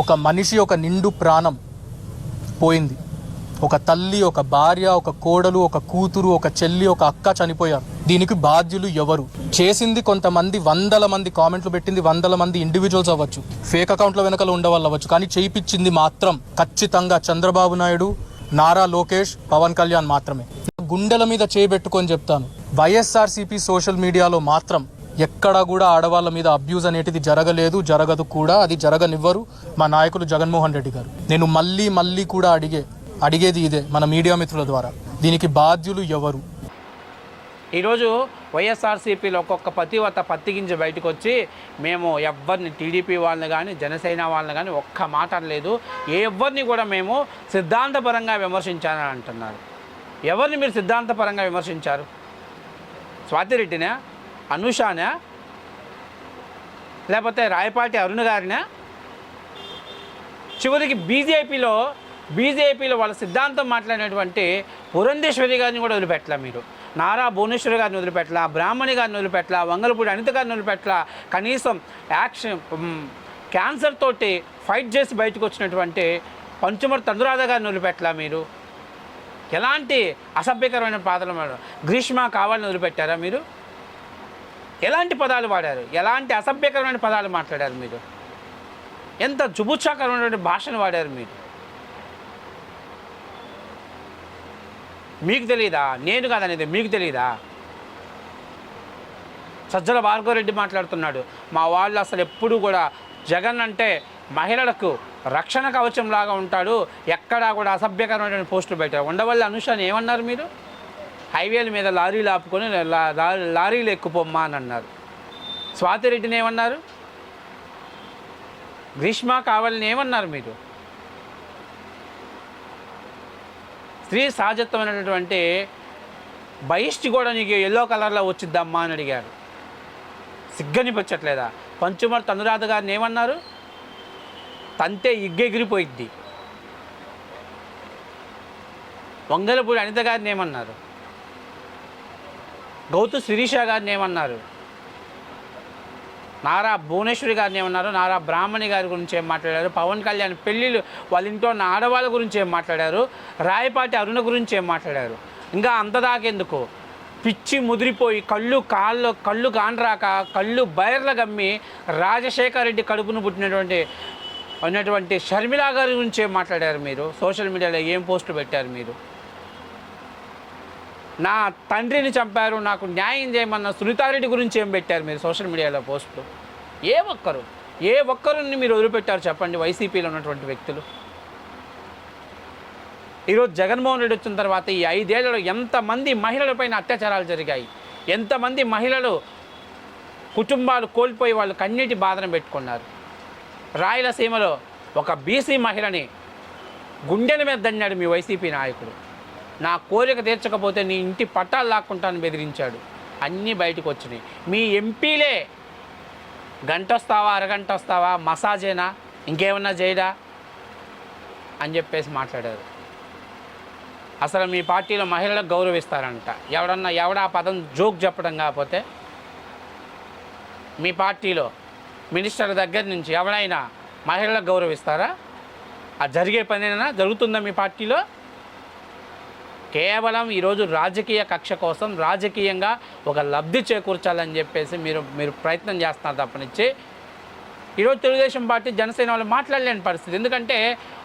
ఒక మనిషి ఒక నిండు ప్రాణం పోయింది. ఒక తల్లి ఒక భార్య ఒక కోడలు ఒక కూతురు ఒక చెల్లి ఒక అక్క చనిపోయారు. దీనికి బాధ్యులు ఎవరు? చేసింది కొంతమంది వందల మంది కామెంట్లు పెట్టింది వందల మంది ఇండివిజువల్స్ అవ్వచ్చు. ఫేక్ అకౌంట్ల వెనకాల ఉండవాళ్ళు అవ్వచ్చు. కానీ చేయించింది మాత్రం ఖచ్చితంగా చంద్రబాబు నాయుడు నారా లోకేష్ పవన్ కళ్యాణ్ మాత్రమే. గుండెల మీద చేయబెట్టుకొని చెప్తాను. వైఎస్ఆర్సీపీ సోషల్ మీడియాలో మాత్రం ఎక్కడా కూడా ఆడవాళ్ళ మీద అబ్యూజ్ అనేటిది జరగలేదు జరగదు కూడా అది జరగనివ్వరు. మా నాయకులు జగన్మోహన్ రెడ్డి గారు. నేను మళ్ళీ మళ్ళీ కూడా అడిగే అడిగేది ఇదే మన మీడియా మిత్రుల ద్వారా. దీనికి బాధ్యులు ఎవరు? ఈరోజు వైఎస్ఆర్సీపీలో ఒక్కొక్క పతివత పత్తిగింజ బయటకు వచ్చి మేము ఎవరిని టీడీపీ వాళ్ళని కానీ జనసేన వాళ్ళని కానీ ఒక్క మాట అనలేదు. ఎవరిని కూడా మేము సిద్ధాంతపరంగా విమర్శించాలని అంటున్నారు ఎవరిని మీరు సిద్ధాంతపరంగా విమర్శించారు? స్వాతిరెడ్డినా? అనుషానా? లేకపోతే రాయపాటి అరుణ్ గారినా? చివరికి బీజేపీలో బీజేపీలో వాళ్ళ సిద్ధాంతం మాట్లాడినటువంటి పురంధేశ్వరి గారిని కూడా వదిలిపెట్టలా మీరు. నారా భువనేశ్వరి గారిని వదిలిపెట్టలా బ్రాహ్మణి గారిని వదిలిపెట్టలా వంగలపూడి అనిత గారిని వదిలిపెట్టలా కనీసం యాక్షన్ క్యాన్సర్ తోటి ఫైట్ చేసి బయటకు వచ్చినటువంటి పంచుమర్ తందురాధ గారిని వదిలిపెట్టలా మీరు. ఎలాంటి అసభ్యకరమైన పాత్రలు గ్రీష్మ కావాలని వదిలిపెట్టారా మీరు? ఎలాంటి పదాలు వాడారు? ఎలాంటి అసభ్యకరమైన పదాలు మాట్లాడారు మీరు? ఎంత జుబుచ్చాకరమైనటువంటి భాషను వాడారు మీరు? మీకు తెలియదా నేను కాదనేది మీకు తెలియదా సజ్జల భార్గవరెడ్డి మాట్లాడుతున్నాడు. మా వాళ్ళు అసలు ఎప్పుడు కూడా జగన్ అంటే మహిళలకు రక్షణ కవచంలాగా ఉంటాడు. ఎక్కడా కూడా అసభ్యకరమైన పోస్టులు పెట్టారు. ఉండవల్లి అనుషాని ఏమన్నారు మీరు? హైవేల మీద లారీలు ఆపుకొని లా- లారీలు ఎక్కుపోమ్మా అని అన్నారు స్వాతిరెడ్డిని ఏమన్నారు? గ్రీష్మ కావాలని ఏమన్నారు మీరు? స్త్రీ సహజత్వమైనటువంటి బహిష్టి కూడా నీకు ఎల్లో కలర్లో వచ్చిద్దమ్మా అని అడిగారు. సిగ్గనిపించట్లేదా పంచుమర్ తనురాధ గారిని ఏమన్నారు? తంతే ఇగ్గెగిరిపోయిద్ది. వంగలపూడి అనిత గారిని ఏమన్నారు? గౌతు శిరీష గారిని ఏమన్నారు? నారా భువనేశ్వరి గారిని ఏమన్నారు? నారా బ్రాహ్మణి గారి గురించి ఏం మాట్లాడారు? పవన్ కళ్యాణ్ పెళ్ళిళ్ళు వాళ్ళ ఇంట్లో ఉన్న ఆడవాళ్ళ గురించి ఏం మాట్లాడారు? రాయపాటి అరుణ గురించి ఏం మాట్లాడారు? ఇంకా అంతదాకెందుకు పిచ్చి ముదిరిపోయి కళ్ళు కాళ్ళు కళ్ళు కానరాక కళ్ళు బయర్ల గమ్మి రాజశేఖర రెడ్డి కడుపును పుట్టినటువంటి ఉన్నటువంటి షర్మిలా గారి గురించి ఏం మాట్లాడారు మీరు? సోషల్ మీడియాలో ఏం పోస్టులు పెట్టారు మీరు? నా తండ్రిని చంపారు నాకు న్యాయం చేయమన్న సునీతారెడ్డి గురించి ఏం పెట్టారు మీరు సోషల్ మీడియాలో పోస్టులు? ఏ ఒక్కరు ఏ ఒక్కరిని మీరు వదిలిపెట్టారు చెప్పండి వైసీపీలో ఉన్నటువంటి వ్యక్తులు? ఈరోజు జగన్మోహన్ రెడ్డి వచ్చిన తర్వాత ఈ ఐదేళ్ళలో ఎంతమంది మహిళలపైన అత్యాచారాలు జరిగాయి? ఎంతమంది మహిళలు కుటుంబాలు కోల్పోయి వాళ్ళు కన్నీటి బాధను పెట్టుకున్నారు? రాయలసీమలో ఒక బీసీ మహిళని గుండెల మీద దన్నాడు మీ వైసీపీ నాయకుడు. నా కోరిక తీర్చకపోతే నీ ఇంటి పట్టాలు లాక్కుంటాను బెదిరించాడు. అన్నీ బయటకు వచ్చినాయి మీ ఎంపీలే గంట వస్తావా అరగంట వస్తావా మసాజేనా ఇంకేమన్నా చేయడా అని చెప్పేసి మాట్లాడారు. అసలు మీ పార్టీలో మహిళలకు గౌరవిస్తారంట. ఎవడన్నా ఎవడా పదం జోక్ చెప్పడం కాకపోతే మీ పార్టీలో మినిస్టర్ దగ్గర నుంచి ఎవరైనా మహిళలకు గౌరవిస్తారా? అది జరిగే పనేనా? జరుగుతుందా మీ పార్టీలో? కేవలం ఈరోజు రాజకీయ కక్ష కోసం రాజకీయంగా ఒక లబ్ధి చేకూర్చాలని చెప్పేసి మీరు మీరు ప్రయత్నం చేస్తున్నారు తప్పనిచ్చి. ఈరోజు తెలుగుదేశం పార్టీ జనసేన వాళ్ళు మాట్లాడలేని పరిస్థితి. ఎందుకంటే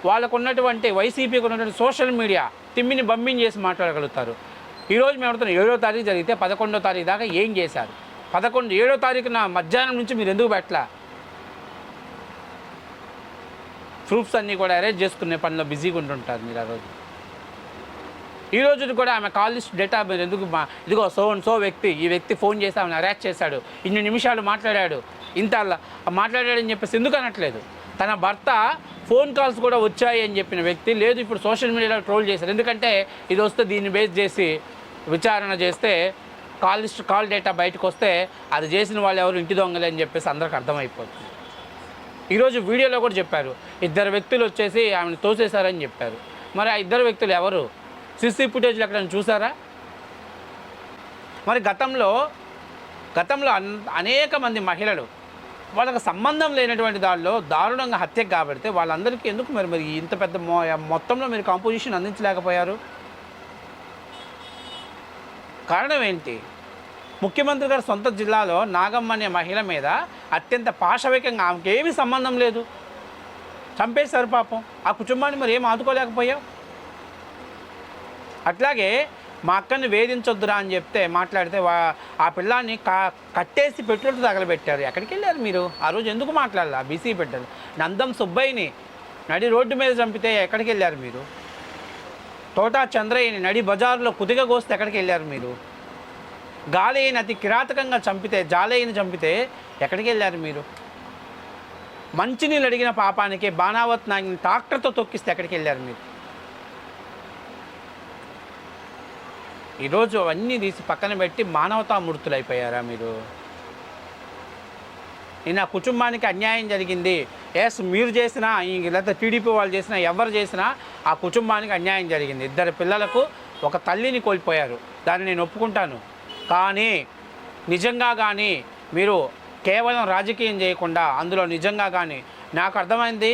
వాళ్ళకు ఉన్నటువంటి వైసీపీకి ఉన్నటువంటి సోషల్ మీడియా తిమ్మిని బమ్మిని చేసి మాట్లాడగలుగుతారు. ఈరోజు మేము అడుగుతున్నాం ఏడో తారీఖు జరిగితే పదకొండో తారీఖు దాకా ఏం చేశారు? పదకొండు ఏడో తారీఖున మధ్యాహ్నం నుంచి మీరు ఎందుకు పెట్టలా? ప్రూఫ్స్ అన్నీ కూడా అరేంజ్ చేసుకునే పనిలో బిజీగా ఉంటుంటారు మీరు ఆ రోజు. ఈ రోజు కూడా ఆమె కాల్ లిస్ట్ డేటా ఎందుకు మా ఇదిగో సో అండ్ సో వ్యక్తి ఈ వ్యక్తి ఫోన్ చేసి ఆమెను అరెస్ట్ చేశాడు ఇన్ని నిమిషాలు మాట్లాడాడు ఇంత మాట్లాడాడని చెప్పేసి ఎందుకు అనట్లేదు? తన భర్త ఫోన్ కాల్స్ కూడా వచ్చాయి అని చెప్పిన వ్యక్తి లేదు ఇప్పుడు సోషల్ మీడియాలో ట్రోల్ చేశారు ఎందుకంటే ఇది వస్తే దీన్ని బేస్ చేసి విచారణ చేస్తే కాల్ లిస్ట్ కాల్ డేటా బయటకు వస్తే అది చేసిన వాళ్ళు ఎవరు ఇంటి దొంగలే అని చెప్పేసి అందరికి అర్థమైపోతుంది. ఈరోజు వీడియోలో కూడా చెప్పారు ఇద్దరు వ్యక్తులు వచ్చేసి ఆమెను తోసేశారని చెప్పారు. మరి ఆ ఇద్దరు వ్యక్తులు ఎవరు? సిసి ఫుటేజ్లు ఎక్కడైనా చూసారా? మరి గతంలో గతంలో అన్ అనేక మంది మహిళలు వాళ్ళకి సంబంధం లేనటువంటి దానిలో దారుణంగా హత్యకు కాబడితే వాళ్ళందరికీ ఎందుకు మరి మరి ఇంత పెద్ద మొ- మొత్తంలో మీరు కాంపోజిషన్ అందించలేకపోయారు? కారణం ఏంటి? ముఖ్యమంత్రి గారి సొంత జిల్లాలో నాగమ్మ అనే మహిళ మీద అత్యంత పాశవికంగా ఆమెకి ఏమీ సంబంధం లేదు. చంపేశారు పాపం. ఆ కుటుంబాన్ని మరి ఏం ఆదుకోలేకపోయావు? అట్లాగే మా అక్కని వేధించొద్దురా అని చెప్తే మాట్లాడితే వా ఆ పిల్లాన్ని కా కట్టేసి పెట్రోల్ తగలబెట్టారు. ఎక్కడికి వెళ్ళారు మీరు? ఆ రోజు ఎందుకు మాట్లాడాలి? బీసీ పెట్టారు నందం సుబ్బయ్యని నడి రోడ్డు మీద చంపితే ఎక్కడికి వెళ్ళారు మీరు? తోటా చంద్రయ్యని నడి బజారులో కుదిగ కోస్తే ఎక్కడికి వెళ్ళారు మీరు? గాలయ్యని అతి కిరాతకంగా చంపితే జాలయ్యని చంపితే ఎక్కడికి వెళ్ళారు మీరు? మంచినీళ్ళు అడిగిన పాపానికి బాణావత్ నాగిని ట్రాక్టర్తో తొక్కిస్తే ఎక్కడికి వెళ్ళారు మీరు? ఈరోజు అవన్నీ తీసి పక్కన పెట్టి మానవతామూర్తులైపోయారా మీరు? నేను ఆ కుటుంబానికి అన్యాయం జరిగింది. ఎస్ మీరు చేసినా లేకపోతే లేదా టీడీపీ వాళ్ళు చేసినా ఎవరు చేసినా ఆ కుటుంబానికి అన్యాయం జరిగింది. ఇద్దరు పిల్లలకు ఒక తల్లిని కోల్పోయారు. దాన్ని నేను ఒప్పుకుంటాను. కానీ నిజంగా కానీ మీరు కేవలం రాజకీయం చేయకుండా అందులో నిజంగా కానీ నాకు అర్థమైంది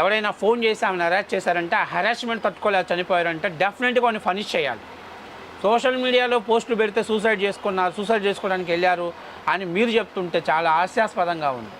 ఎవరైనా ఫోన్ చేసి ఆమెను అరెస్ట్ చేశారంటే ఆ హెరాస్మెంట్ తట్టుకోలేక చనిపోయారంటే డెఫినెట్గా కొన్ని ఫనిష్ చేయాలి. సోషల్ మీడియాలో పోస్టులు పెడితే సూసైడ్ చేసుకున్నారు సూసైడ్ చేసుకోవడానికి వెళ్ళారు అని మీరు చెప్తుంటే చాలా హాస్యాస్పదంగా ఉంది.